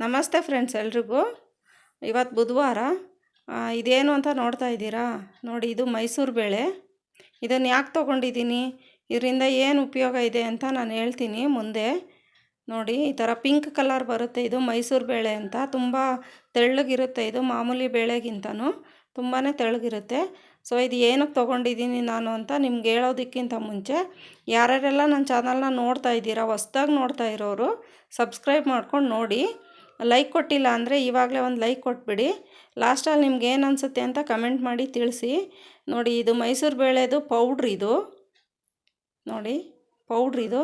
ನಮಸ್ತೆ ಫ್ರೆಂಡ್ಸ್ ಎಲ್ರಿಗೂ. ಇವತ್ತು ಬುಧವಾರ. ಇದೇನು ಅಂತ ನೋಡ್ತಾ ಇದ್ದೀರಾ? ನೋಡಿ, ಇದು ಮೈಸೂರು ಬೇಳೆ. ಇದನ್ನು ಯಾಕೆ ತೊಗೊಂಡಿದ್ದೀನಿ? ಇದರಿಂದ ಏನು ಉಪಯೋಗ ಇದೆ ಅಂತ ನಾನು ಹೇಳ್ತೀನಿ ಮುಂದೆ. ನೋಡಿ, ಈ ಥರ ಪಿಂಕ್ ಕಲರ್ ಬರುತ್ತೆ. ಇದು ಮೈಸೂರು ಬೇಳೆ ಅಂತ. ತುಂಬ ತೆಳ್ಳಗಿರುತ್ತೆ. ಇದು ಮಾಮೂಲಿ ಬೇಳೆಗಿಂತನೂ ತುಂಬಾ ತೆಳ್ಳಗಿರುತ್ತೆ. ಸೊ ಇದು ಏನಕ್ಕೆ ತೊಗೊಂಡಿದ್ದೀನಿ ನಾನು ಅಂತ ನಿಮ್ಗೆ ಹೇಳೋದಕ್ಕಿಂತ ಮುಂಚೆ, ಯಾರ್ಯಾರೆಲ್ಲ ನನ್ನ ಚಾನಲ್ನ ನೋಡ್ತಾ ಇದ್ದೀರಾ, ಹೊಸ್ದಾಗಿ ನೋಡ್ತಾ ಇರೋರು ಸಬ್ಸ್ಕ್ರೈಬ್ ಮಾಡ್ಕೊಂಡು ನೋಡಿ. ಲೈಕ್ ಕೊಟ್ಟಿಲ್ಲ ಅಂದರೆ ಇವಾಗಲೇ ಒಂದು ಲೈಕ್ ಕೊಟ್ಬಿಡಿ. ಲಾಸ್ಟಲ್ಲಿ ನಿಮ್ಗೆ ಏನು ಅನಿಸುತ್ತೆ ಅಂತ ಕಮೆಂಟ್ ಮಾಡಿ ತಿಳಿಸಿ. ನೋಡಿ, ಇದು ಮೈಸೂರು ಬೇಳೆದು ಪೌಡ್ರ್ ಇದು. ನೋಡಿ ಪೌಡ್ರ್ ಇದು.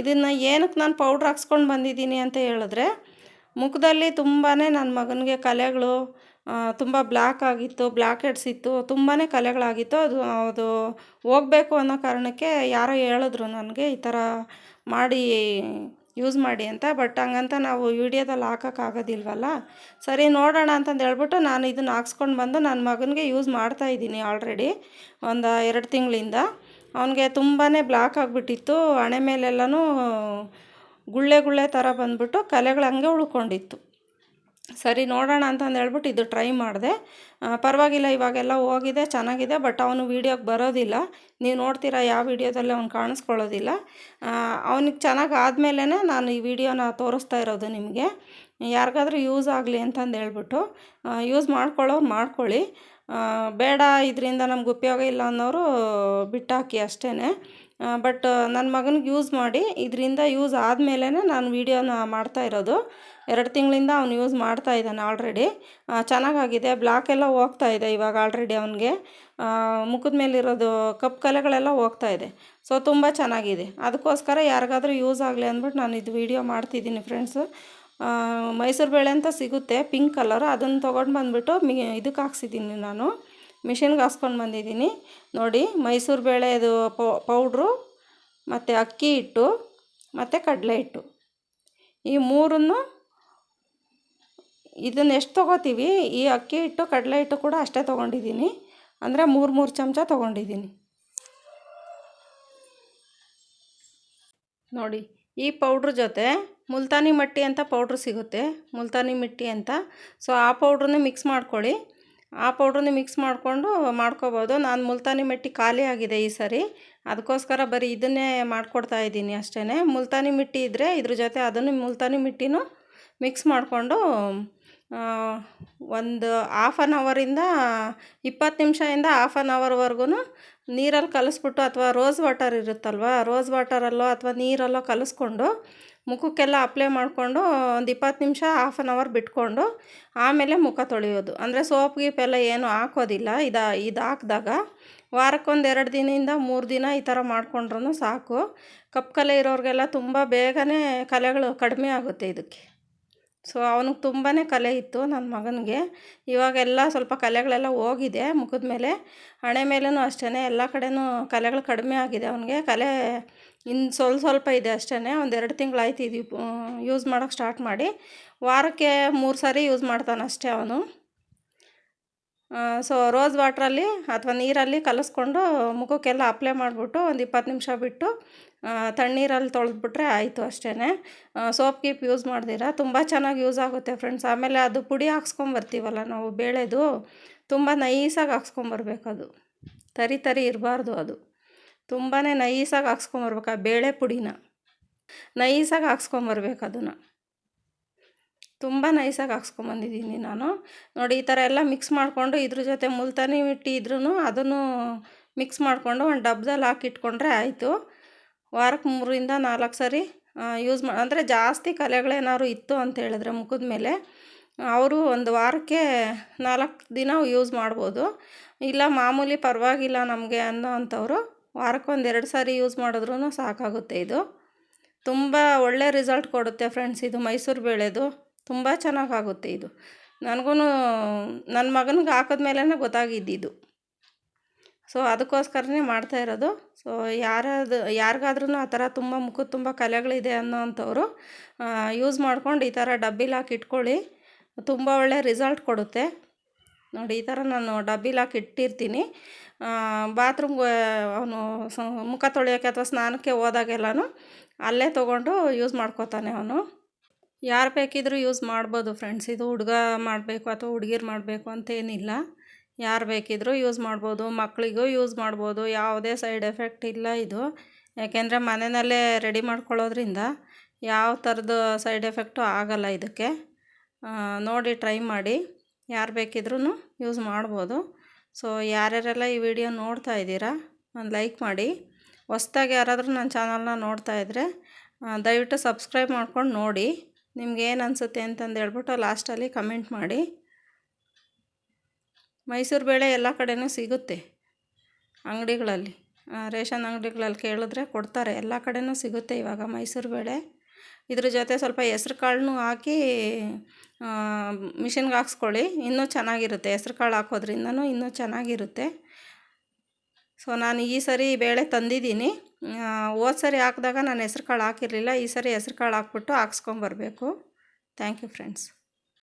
ಇದನ್ನು ಏನಕ್ಕೆ ನಾನು ಪೌಡ್ರ್ ಹಾಕ್ಸ್ಕೊಂಡು ಬಂದಿದ್ದೀನಿ ಅಂತ ಹೇಳಿದ್ರೆ, ಮುಖದಲ್ಲಿ ತುಂಬಾ ನನ್ನ ಮಗನಿಗೆ ಕಲೆಗಳು ತುಂಬ ಬ್ಲ್ಯಾಕ್ ಆಗಿತ್ತು ಬ್ಲ್ಯಾಕ್ ಹೆಡ್ಸ್ ಇತ್ತು ತುಂಬಾ ಕಲೆಗಳಾಗಿತ್ತು. ಅದು ಅದು ಹೋಗಬೇಕು ಅನ್ನೋ ಕಾರಣಕ್ಕೆ ಯಾರೋ ಹೇಳಿದ್ರು ನನಗೆ ಈ ಥರ ಮಾಡಿ ಯೂಸ್ ಮಾಡಿ ಅಂತ. ಬಟ್ ಹಂಗಂತ ನಾವು ವಿಡಿಯೋದಲ್ಲಿ ಹಾಕೋಕ್ಕಾಗೋದಿಲ್ವಲ್ಲ ಸರಿ, ನೋಡೋಣ ಅಂತಂದು ಹೇಳ್ಬಿಟ್ಟು ನಾನು ಇದನ್ನು ಹಾಕ್ಸ್ಕೊಂಡು ಬಂದು ನನ್ನ ಮಗನಿಗೆ ಯೂಸ್ ಮಾಡ್ತಾ ಇದ್ದೀನಿ ಆಲ್ರೆಡಿ ಒಂದು ಎರಡು ತಿಂಗಳಿಂದ. ಅವನಿಗೆ ತುಂಬಾ ಬ್ಲಾಕ್ ಆಗಿಬಿಟ್ಟಿತ್ತು. ಹಣೆ ಮೇಲೆಲ್ಲನೂ ಗುಳ್ಳೆ ಗುಳ್ಳೆ ಥರ ಬಂದ್ಬಿಟ್ಟು ಕಲೆಗಳು ಹಂಗೆ ಉಳ್ಕೊಂಡಿತ್ತು. ಸರಿ ನೋಡೋಣ ಅಂತಂದು ಹೇಳ್ಬಿಟ್ಟು ಇದು ಟ್ರೈ ಮಾಡಿದೆ. ಪರವಾಗಿಲ್ಲ, ಇವಾಗೆಲ್ಲ ಹೋಗಿದೆ, ಚೆನ್ನಾಗಿದೆ, ಬಟ್ ಅವನು ವೀಡಿಯೋಗೆ ಬರೋದಿಲ್ಲ. ನೀವು ನೋಡ್ತೀರಾ, ಯಾವ ವೀಡಿಯೋದಲ್ಲಿ ಅವ್ನು ಕಾಣಿಸ್ಕೊಳ್ಳೋದಿಲ್ಲ. ಅವನಿಗೆ ಚೆನ್ನಾಗಿ ಆದಮೇಲೆ ನಾನು ಈ ವಿಡಿಯೋನ ತೋರಿಸ್ತಾ ಇರೋದು ನಿಮಗೆ. ಯಾರಿಗಾದ್ರೂ ಯೂಸ್ ಆಗಲಿ ಅಂತಂದು ಹೇಳ್ಬಿಟ್ಟು ಯೂಸ್ ಮಾಡ್ಕೊಳ್ಳೋರು ಮಾಡ್ಕೊಳ್ಳಿ. ಬೇಡ, ಇದರಿಂದ ನಮ್ಗೆ ಉಪಯೋಗ ಇಲ್ಲ ಅನ್ನೋರು ಬಿಟ್ಟಾಕಿ ಅಷ್ಟೇ ಬಟ್ ನನ್ನ ಮಗನಿಗೆ ಯೂಸ್ ಮಾಡಿ, ಇದರಿಂದ ಯೂಸ್ ಆದಮೇಲೆ ನಾನು ವೀಡಿಯೋನ ಮಾಡ್ತಾ ಇರೋದು. ಎರಡು ತಿಂಗಳಿಂದ ಅವ್ನು ಯೂಸ್ ಮಾಡ್ತಾ ಇದ್ದಾನೆ ಆಲ್ರೆಡಿ ಚೆನ್ನಾಗಾಗಿದೆ ಬ್ಲಾಕ್ ಎಲ್ಲ ಹೋಗ್ತಾ ಇದೆ ಇವಾಗ ಆಲ್ರೆಡಿ ಅವನಿಗೆ. ಮುಖದ ಮೇಲಿರೋದು ಕಪ್ಪು ಕಲೆಗಳೆಲ್ಲ ಹೋಗ್ತಾ ಇದೆ. ಸೊ ತುಂಬ ಚೆನ್ನಾಗಿದೆ. ಅದಕ್ಕೋಸ್ಕರ ಯಾರಿಗಾದರೂ ಯೂಸ್ ಆಗಲಿ ಅಂದ್ಬಿಟ್ಟು ನಾನು ಇದು ವೀಡಿಯೋ ಮಾಡ್ತಿದ್ದೀನಿ ಫ್ರೆಂಡ್ಸು ಮೈಸೂರು ಬೇಳೆ ಅಂತ ಸಿಗುತ್ತೆ ಪಿಂಕ್ ಕಲರ್ ಅದನ್ನು ತೊಗೊಂಡು ಬಂದುಬಿಟ್ಟು ಮಿ ಇದಕ್ಕೆ ಹಾಕ್ಸಿದ್ದೀನಿ ನಾನು. ಮಿಷಿನ್ಗೆ ಹಾಸ್ಕೊಂಡು ಬಂದಿದ್ದೀನಿ. ನೋಡಿ, ಮೈಸೂರು ಬೇಳೆದು ಪೌಡ್ರು, ಮತ್ತು ಅಕ್ಕಿ ಹಿಟ್ಟು, ಮತ್ತು ಕಡಲೆ ಹಿಟ್ಟು. ಈ ಮೂರನ್ನು ಇದನ್ನು ಎಷ್ಟು ತೊಗೋತೀವಿ? ಈ ಅಕ್ಕಿ ಹಿಟ್ಟು, ಕಡಲೆ ಹಿಟ್ಟು ಕೂಡ ಅಷ್ಟೇ ತೊಗೊಂಡಿದ್ದೀನಿ. ಅಂದರೆ ಮೂರು ಮೂರು ಚಮಚ ತೊಗೊಂಡಿದ್ದೀನಿ. ನೋಡಿ, ಈ ಪೌಡ್ರ್ ಜೊತೆ ಮುಲ್ತಾನಿ ಮಟ್ಟಿ ಅಂತ ಪೌಡ್ರ್ ಸಿಗುತ್ತೆ. ಮುಲ್ತಾನಿ ಮಿಟ್ಟಿ ಅಂತ. ಸೊ, ಆ ಪೌಡ್ರನ್ನೇ ಮಿಕ್ಸ್ ಮಾಡ್ಕೊಳ್ಳಿ. ಆ ಪೌಡ್ರನ್ನ ಮಿಕ್ಸ್ ಮಾಡಿಕೊಂಡು ಮಾಡ್ಕೋಬೋದು. ನಾನು ಮುಲ್ತಾನಿ ಮಿಟ್ಟಿ ಖಾಲಿ ಆಗಿದೆ ಈ ಸರಿ. ಅದಕ್ಕೋಸ್ಕರ ಬರೀ ಇದನ್ನೇ ಮಾಡಿಕೊಡ್ತಾ ಇದ್ದೀನಿ ಅಷ್ಟೇ ಮುಲ್ತಾನಿ ಮಿಟ್ಟಿ ಇದ್ದರೆ ಇದ್ರ ಜೊತೆ ಅದನ್ನು ಮುಲ್ತಾನಿ ಮಿಟ್ಟಿನೂ ಮಿಕ್ಸ್ ಮಾಡಿಕೊಂಡು ಒಂದು ಹಾಫ್ ಆನ್ ಅವರಿಂದ ಇಪ್ಪತ್ತು ನಿಮಿಷದಿಂದ ಹಾಫ್ ಆನ್ ಅವರ್ವರೆಗೂ ನೀರಲ್ಲಿ ಕಲಿಸ್ಬಿಟ್ಟು ಅಥವಾ ರೋಸ್ ವಾಟರ್ ಇರುತ್ತಲ್ವ ರೋಸ್ ವಾಟರಲ್ಲೋ ಅಥವಾ ನೀರಲ್ಲೋ ಕಲಿಸ್ಕೊಂಡು ಮುಖಕ್ಕೆಲ್ಲ ಅಪ್ಲೈ ಮಾಡಿಕೊಂಡು ಒಂದು ಇಪ್ಪತ್ತು ನಿಮಿಷ ಹಾಫ್ ಆನ್ ಅವರ್ ಬಿಟ್ಕೊಂಡು ಆಮೇಲೆ ಮುಖ ತೊಳೆಯೋದು. ಅಂದರೆ ಸೋಪ್, ಗೀಪ್ ಎಲ್ಲ ಏನು ಹಾಕೋದಿಲ್ಲ. ಇದು ಇದು ಹಾಕಿದಾಗ ವಾರಕ್ಕೊಂದು ಎರಡು ದಿನದಿಂದ ಮೂರು ದಿನ ಈ ಥರ ಮಾಡಿಕೊಂಡ್ರೂ ಸಾಕು. ಕಪ್ಪು ಕಲೆ ಇರೋರಿಗೆಲ್ಲ ತುಂಬ ಬೇಗನೆ ಕಲೆಗಳು ಕಡಿಮೆ ಆಗುತ್ತೆ ಇದಕ್ಕೆ. ಸೊ ಅವನಿಗೆ ತುಂಬಾ ಕಲೆ ಇತ್ತು ನನ್ನ ಮಗನಿಗೆ. ಇವಾಗೆಲ್ಲ ಸ್ವಲ್ಪ ಕಲೆಗಳೆಲ್ಲ ಹೋಗಿದೆ. ಮುಖದ ಮೇಲೆ ಹಣೆ ಮೇಲೂ ಅಷ್ಟೇ ಎಲ್ಲ ಕಡೆನೂ ಕಲೆಗಳು ಕಡಿಮೆ ಆಗಿದೆ ಅವನಿಗೆ. ಕಲೆ ಇನ್ನು ಸ್ವಲ್ಪ ಸ್ವಲ್ಪ ಇದೆ ಅಷ್ಟೇ ಒಂದು ಎರಡು ತಿಂಗಳಾಯ್ತು ಇದು, ಯೂಸ್ ಮಾಡೋಕ್ಕೆ ಸ್ಟಾರ್ಟ್ ಮಾಡಿ. ವಾರಕ್ಕೆ ಮೂರು ಸಾರಿ ಯೂಸ್ ಮಾಡ್ತಾನೆ ಅಷ್ಟೇ ಅವನು. ಸೊ ರೋಸ್ ವಾಟ್ರಲ್ಲಿ ಅಥವಾ ನೀರಲ್ಲಿ ಕಲಿಸ್ಕೊಂಡು ಮುಖಕ್ಕೆಲ್ಲ ಅಪ್ಲೈ ಮಾಡಿಬಿಟ್ಟು ಒಂದು ಇಪ್ಪತ್ತು ನಿಮಿಷ ಬಿಟ್ಟು ತಣ್ಣೀರಲ್ಲಿ ತೊಳೆದ್ಬಿಟ್ರೆ ಆಯಿತು ಅಷ್ಟೇ ಸೋಪ್ ಗೀಪ್ ಯೂಸ್ ಮಾಡ್ದಿರ? ತುಂಬ ಚೆನ್ನಾಗಿ ಯೂಸ್ ಆಗುತ್ತೆ ಫ್ರೆಂಡ್ಸ್ ಆಮೇಲೆ ಅದು ಪುಡಿ ಹಾಕ್ಸ್ಕೊಂಬರ್ತೀವಲ್ಲ ನಾವು ಬೇಳೆದು, ತುಂಬ ನೈಸಾಗಿ ಅದು. ತರಿ ತರಿ ಇರಬಾರ್ದು ಅದು. ತುಂಬಾ ನೈಸಾಗಿ ಹಾಕ್ಸ್ಕೊಂಬರ್ಬೇಕು ಆ ಬೇಳೆ ಪುಡಿನ. ನೈಸಾಗಿ ಹಾಕ್ಸ್ಕೊಂಬರ್ಬೇಕು ಅದನ್ನು. ತುಂಬ ನೈಸಾಗಿ ಹಾಕ್ಸ್ಕೊಂಬಂದಿದ್ದೀನಿ ನಾನು. ನೋಡಿ, ಈ ಥರ ಎಲ್ಲ ಮಿಕ್ಸ್ ಮಾಡಿಕೊಂಡು ಇದ್ರ ಜೊತೆ ಮುಲ್ತಾನಿ ಮಿಟ್ಟಿ ಇದ್ರೂ ಅದನ್ನು ಮಿಕ್ಸ್ ಮಾಡಿಕೊಂಡು ಒಂದು ಡಬ್ದಲ್ಲಿ ಹಾಕಿಟ್ಕೊಂಡ್ರೆ ಆಯಿತು. ವಾರಕ್ಕೆ ಮೂರಿಂದ ನಾಲ್ಕು ಸರಿ ಯೂಸ್ ಮಾ, ಅಂದರೆ ಜಾಸ್ತಿ ಕಲೆಗಳೇನಾದ್ರು ಇತ್ತು ಅಂತ ಹೇಳಿದ್ರೆ ಮುಖದ ಮೇಲೆ, ಅವರು ಒಂದು ವಾರಕ್ಕೆ ನಾಲ್ಕು ದಿನ ಯೂಸ್ ಮಾಡ್ಬೋದು. ಇಲ್ಲ, ಮಾಮೂಲಿ ಪರವಾಗಿಲ್ಲ ನಮಗೆ ಅನ್ನೋ ಅಂಥವ್ರು ವಾರಕ್ಕೊಂದು ಎರಡು ಸಾರಿ ಯೂಸ್ ಮಾಡಿದ್ರೂ ಸಾಕಾಗುತ್ತೆ ಇದು. ತುಂಬ ಒಳ್ಳೆ ರಿಸಲ್ಟ್ ಕೊಡುತ್ತೆ ಫ್ರೆಂಡ್ಸ್ ಇದು ಮೈಸೂರು ಬೇಳೆದು. ತುಂಬ ಚೆನ್ನಾಗಾಗುತ್ತೆ ಇದು. ನನಗೂ ನನ್ನ ಮಗನಿಗೆ ಹಾಕಿದ ಹಾಕಿದ್ಮೇಲೆ ಗೊತ್ತಾಗಿದ್ದಿದ್ದು ಸೊ ಅದಕ್ಕೋಸ್ಕರನೇ ಮಾಡ್ತಾ ಇರೋದು. ಸೊ ಯಾರಾದ್ರು ಯಾರಿಗಾದ್ರೂ ಆ ಥರ ತುಂಬ ಮುಖದ ತುಂಬ ಕಲೆಗಳಿದೆ ಅನ್ನೋ ಅಂಥವ್ರು ಯೂಸ್ ಮಾಡ್ಕೊಂಡು ಈ ಥರ ಡಬ್ಬಿಲಿ ಹಾಕಿ ಇಟ್ಕೊಳ್ಳಿ. ತುಂಬ ಒಳ್ಳೆ ರಿಸಲ್ಟ್ ಕೊಡುತ್ತೆ. ನೋಡಿ, ಈ ಥರ ನಾನು ಡಬ್ಬಿಲಿ ಹಾಕಿ ಇಟ್ಟಿರ್ತೀನಿ. ಬಾತ್ರೂಮ್ಗೆ ಅವನು ಮುಖ ತೊಳೆಯೋಕ್ಕೆ ಅಥವಾ ಸ್ನಾನಕ್ಕೆ ಹೋದಾಗೆಲ್ಲನೂ ಅಲ್ಲೇ ತೊಗೊಂಡು ಯೂಸ್ ಮಾಡ್ಕೋತಾನೆ ಅವನು. ಯಾರು ಬೇಕಿದ್ರೂ ಯೂಸ್ ಮಾಡ್ಬೋದು ಫ್ರೆಂಡ್ಸ್ ಇದು ಹುಡುಗ ಮಾಡಬೇಕು ಅಥವಾ ಹುಡುಗಿರು ಮಾಡಬೇಕು ಅಂತೇನಿಲ್ಲ ಯಾರು ಬೇಕಿದ್ರೂ ಯೂಸ್ ಮಾಡ್ಬೋದು. ಮಕ್ಕಳಿಗೂ ಯೂಸ್ ಮಾಡ್ಬೋದು. ಯಾವುದೇ ಸೈಡ್ ಎಫೆಕ್ಟ್ ಇಲ್ಲ ಇದು. ಯಾಕೆಂದರೆ ಮನೆಯಲ್ಲೇ ರೆಡಿ ಮಾಡ್ಕೊಳ್ಳೋದ್ರಿಂದ ಯಾವ ಥರದ್ದು ಸೈಡ್ ಎಫೆಕ್ಟು ಆಗೋಲ್ಲ ಇದಕ್ಕೆ. ನೋಡಿ ಟ್ರೈ ಮಾಡಿ. ಯಾರು ಬೇಕಿದ್ರೂ ಯೂಸ್ ಮಾಡ್ಬೋದು. ಸೊ ಯಾರ್ಯಾರೆಲ್ಲ ಈ ವಿಡಿಯೋ ನೋಡ್ತಾ ಇದ್ದೀರಾ, ಒಂದು ಲೈಕ್ ಮಾಡಿ. ಹೊಸ್ದಾಗಿ ಯಾರಾದರೂ ನನ್ನ ಚಾನಲ್ನ ನೋಡ್ತಾ ಇದ್ದರೆ ದಯವಿಟ್ಟು ಸಬ್ಸ್ಕ್ರೈಬ್ ಮಾಡ್ಕೊಂಡು ನೋಡಿ. ನಿಮ್ಗೆ ಏನು ಅನಿಸುತ್ತೆ ಅಂತಂದು ಹೇಳ್ಬಿಟ್ಟು ಲಾಸ್ಟಲ್ಲಿ ಕಮೆಂಟ್ ಮಾಡಿ. ಮೈಸೂರು ಬೇಳೆ ಎಲ್ಲ ಕಡೆಯೂ ಸಿಗುತ್ತೆ ಅಂಗಡಿಗಳಲ್ಲಿ. ರೇಷನ್ ಅಂಗಡಿಗಳಲ್ಲಿ ಕೇಳಿದ್ರೆ ಕೊಡ್ತಾರೆ, ಎಲ್ಲ ಕಡೆಯೂ ಸಿಗುತ್ತೆ ಇವಾಗ ಮೈಸೂರು ಬೇಳೆ. ಇದ್ರ ಜೊತೆ ಸ್ವಲ್ಪ ಹೆಸ್ರು ಕಾಳನ್ನೂ ಹಾಕಿ ಮಿಷಿನ್ಗೆ ಹಾಕ್ಸ್ಕೊಳ್ಳಿ, ಇನ್ನೂ ಚೆನ್ನಾಗಿರುತ್ತೆ. ಹೆಸ್ರು ಕಾಳು ಹಾಕೋದ್ರಿಂದನೂ ಇನ್ನೂ ಚೆನ್ನಾಗಿರುತ್ತೆ. ಸೊ ನಾನು ಈ ಸರಿ ಬೇಳೆ ತಂದಿದ್ದೀನಿ. ಹೋದ ಸರಿ ಹಾಕಿದಾಗ ನಾನು ಹೆಸ್ರು ಕಾಳು ಹಾಕಿರಲಿಲ್ಲ. ಈ ಸರಿ ಹೆಸ್ರು ಕಾಳು ಹಾಕ್ಬಿಟ್ಟು ಹಾಕ್ಸ್ಕೊಂಬರ್ಬೇಕು. Thank you friends